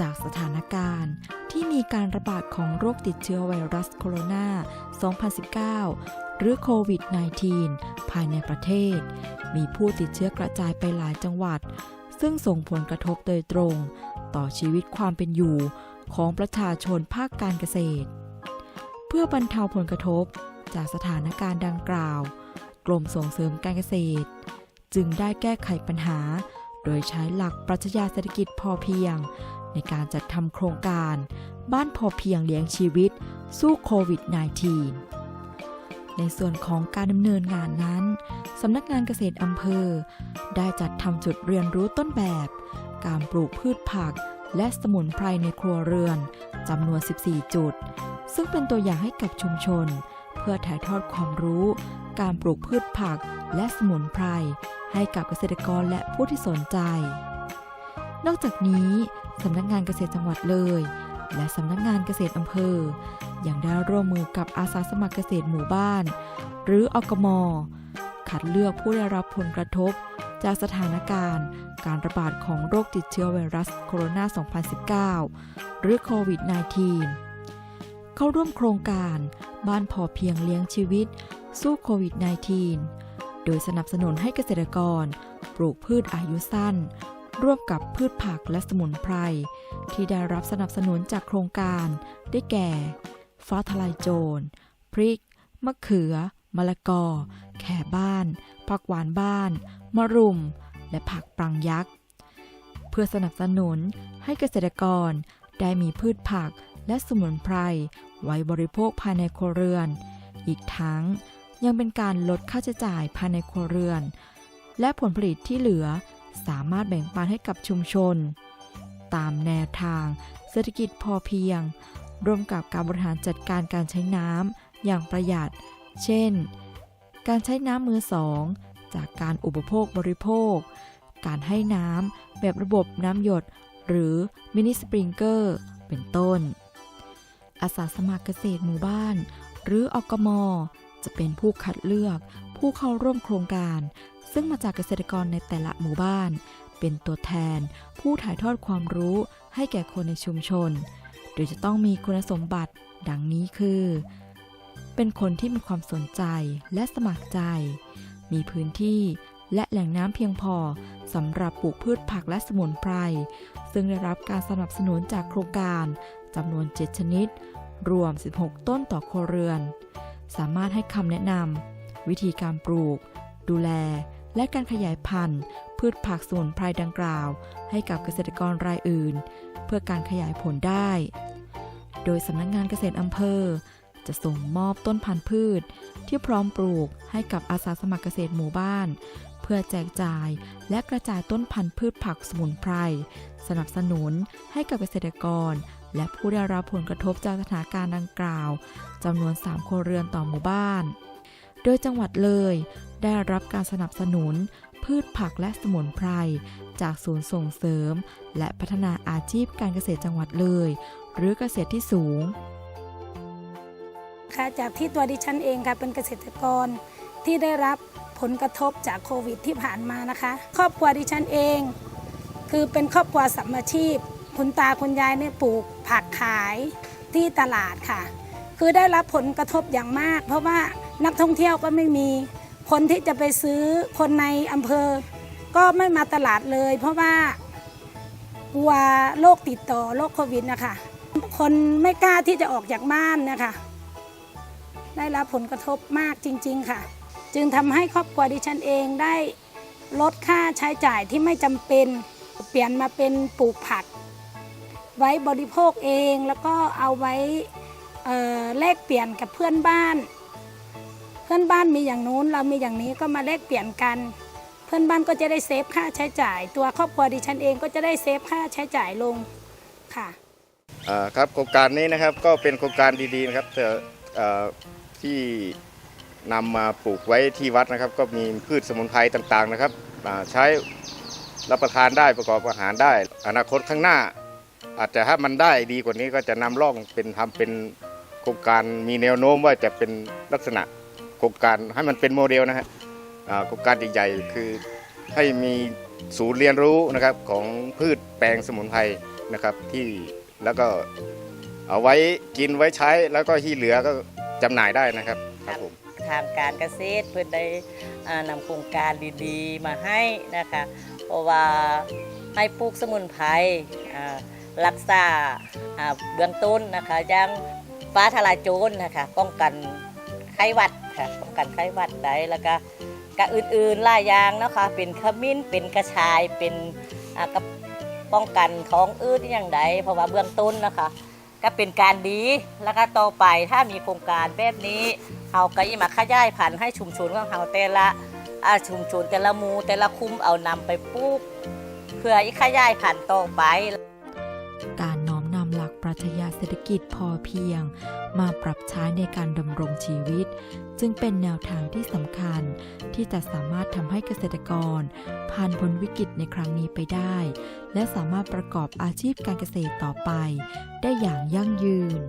จากสถานการณ์ที่มีการระบาดของโรคติดเชื้อไวรัสโคโรนา 2019 หรือโควิด -19 ภายในประเทศ มีผู้ติดเชื้อกระจายไปหลายจังหวัด ซึ่งส่งผลกระทบโดยตรง ต่อชีวิตความเป็นอยู่ของประชาชนภาคการเกษตร เพื่อบรรเทาผลกระทบจากสถานการณ์ดังกล่าว กรมส่งเสริมการเกษตร จึงได้แก้ไขปัญหา โดยใช้หลักปรัชญาเศรษฐกิจพอเพียง ในการจัดทำโครงการ บ้านพอเพียงเลี้ยงชีวิต สู้โควิด -19 ในส่วนของการดำเนินงานนั้นสำนักงานเกษตรอำเภอ ได้จัดทำจุดเรียนรู้ต้นแบบ การปลูกพืชผัก และสมุนไพรในครัวเรือนจำนวน 14 จุด ซึ่งเป็นตัวอย่างให้กับชุมชน เพื่อถ่ายทอดความรู้ การปลูกพืชผักและสมุนไพรให้กับเกษตรกรและผู้ที่สนใจ นอกจากนี้สำนักงานเกษตรจังหวัดเลย และสำนักงานเกษตรอำเภอ ยังได้ร่วมมือกับอาสาสมัครเกษตรหมู่บ้าน หรืออกมคัดเลือกผู้ได้รับผลกระทบ จากสถานการณ์ การระบาดของโรคติดเชื้อไวรัสโคโรนา 2019 หรือโควิด -19 เข้าร่วมโครงการบ้านพอเพียงเลี้ยงชีวิต สู้โควิด -19 โดยสนับสนุนให้เกษตรกร ปลูกพืชอายุสั้น ร่วมกับพืชผักและสมุนไพร ที่ได้รับสนับสนุนจากโครงการ ได้แก่ ฟ้าทลายโจร พริก มะเขือ มะละกอ แข่บ้าน ผักหวานบ้าน มะรุม และผักปรังยักษ์ เพื่อสนับสนุนให้เกษตรกรได้มีพืชผักและสมุนไพร ไว้บริโภคภายในครัวเรือน อีกทั้งยังเป็นการลดค่าใช้จ่ายภายในครัวเรือน และผลผลิตที่เหลือ สามารถแบ่งปันให้กับชุมชน ตามแนวทาง เศรษฐกิจพอเพียง ร่วมกับการบริหารจัดการการใช้น้ำอย่างประหยัด เช่น การใช้น้ำมือสอง จากการอุปโภคบริโภค การให้น้ำแบบระบบน้ำหยด หรือมินิสปริงเกอร์ เป็นต้น อาสาสมัครเกษตรหมู่บ้าน หรืออกมจะเป็นผู้คัดเลือกผู้เข้าร่วมโครงการ ซึ่งมาจากเกษตรกรในแต่ละหมู่บ้าน เป็นตัวแทน ผู้ถ่ายทอดความรู้ให้แก่คนในชุมชน โดยจะต้องมีคุณสมบัติดังนี้คือ เป็นคนที่มีความสนใจและสมัครใจ มีพื้นที่และแหล่งน้ำเพียงพอสำหรับปลูกพืชผักและสมุนไพร ซึ่งได้รับการสนับสนุนจากโครงการจำนวน 7 ชนิด รวม 16 ต้นต่อครัวเรือน สามารถให้คำแนะนำวิธีการปลูก ดูแล และการขยายพันธุ์ พืชผักสมุนไพรดังกล่าว ให้กับเกษตรกรรายอื่น เพื่อการขยายผลได้ โดยสำนักงานเกษตรอำเภอ จะส่งมอบต้นพันธุ์พืช ที่พร้อมปลูกให้กับอาสาสมัครเกษตรหมู่บ้าน เพื่อแจกจ่ายและกระจายต้นพันธุ์พืชผักสมุนไพรสนับสนุนให้กับเกษตรกร และผู้ได้รับผลกระทบจากสถานการณ์ดังกล่าวจำนวน3ครัวเรือนต่อหมู่บ้าน โดยจังหวัดเลย ได้รับการสนับสนุน พืชผักและสมุนไพร จากศูนย์ส่งเสริม และพัฒนาอาชีพการเกษตรจังหวัดเลย หรือเกษตรที่สูง ค่ะจากที่ตัวดิฉันเองค่ะเป็นเกษตรกรที่ได้รับผลกระทบจากโควิดที่ผ่านมานะคะ ครอบครัวดิฉันเอง คือเป็นครอบครัวสัมมาชีพ คุณตาคุณยายเนี่ยปลูกผักขายที่ตลาดค่ะ คือได้รับผลกระทบอย่างมาก เพราะว่านักท่องเที่ยวก็ไม่มี คนที่จะไปซื้อคนในอำเภอ ก็ไม่มาตลาดเลย เพราะว่ากลัวโรคติดต่อโรคโควิดนะคะคนไม่กล้าที่จะออกจากบ้านนะคะ ได้รับผลกระทบมากจริง ๆ ค่ะ จึงทำให้ครอบครัวดิฉันเองได้ลดค่าใช้จ่ายที่ไม่จำเป็น เปลี่ยนมาเป็นปลูกผัก ไว้บริโภคเองแล้วก็เอาไว้แลกเปลี่ยนกับเพื่อนบ้าน เพื่อนบ้านมีอย่างนู้นเรามีอย่างนี้ก็มาแลกเปลี่ยนกัน เพื่อนบ้านก็จะได้เซฟค่าใช้จ่าย ตัวครอบครัวดิฉันเองก็จะได้เซฟค่าใช้จ่ายลงค่ะครับโครงการนี้นะครับก็เป็นโครงการดีๆนะครับแต่ที่นำมาปลูกไว้ที่วัดนะครับ ก็มีพืชสมุนไพรต่างๆนะครับใช้รับประทานได้ประกอบอาหารได้ อนาคตข้างหน้า อาจจะถ้ามันได้ดีกว่านี้ก็จะนำร่องเป็นทำเป็นโครงการมีแนวโน้มว่าจะเป็นลักษณะ ครงการให้มันเป็นโมเดลนะฮะอ่าโครงการใหญ่ๆคือให้มีศูนย์เรียนรู้นะครับของพืชแปลงสมุนไพรนะครับที่แล้วก็เอาไว้กินไว้ใช้แล้วก็ที่เหลือก็จำหน่ายได้นะครับครับผมทางการเกษตรเพื่อได้อ่านำโครงการดีๆ มาให้นะคะเพราะว่าให้ปลูกสมุนไพรอ่ารักษาอ่าเบื้องต้นนะคะอย่างฟ้าทลายโจรนะคะป้องกันไข้หวัดค่ะป้องกันไข้หวัดได้แล้วก็กะอื่นๆหลายอย่างนะคะเป็นขมิ้นเป็นกระชายเป็นอ่ากระป้องกันท้องอืดอย่างใดเพราะว่าเบื้องต้นนะคะ ก็เป็นการดีแล้วก็ต่อไปถ้ามีโครงการแบบนี้เอาก็อีมาขยายพันธุ์ให้ชุมชนของเราแต่ละอาชุมชนแต่ละหมูแต่ละคุ้มเอานำไปปลูก เพื่ออีกขยายพันธุ์ต่อไป กา รัชญาเศรษฐกิจพอเพียง มาปรับใช้ในการดำรงชีวิต จึงเป็นแนวทางที่สำคัญ ที่จะสามารถทำให้เกษตรกร ผ่านพ้นวิกฤตในครั้งนี้ไปได้ และสามารถประกอบอาชีพการเกษตรต่อไป ได้อย่างยั่งยืน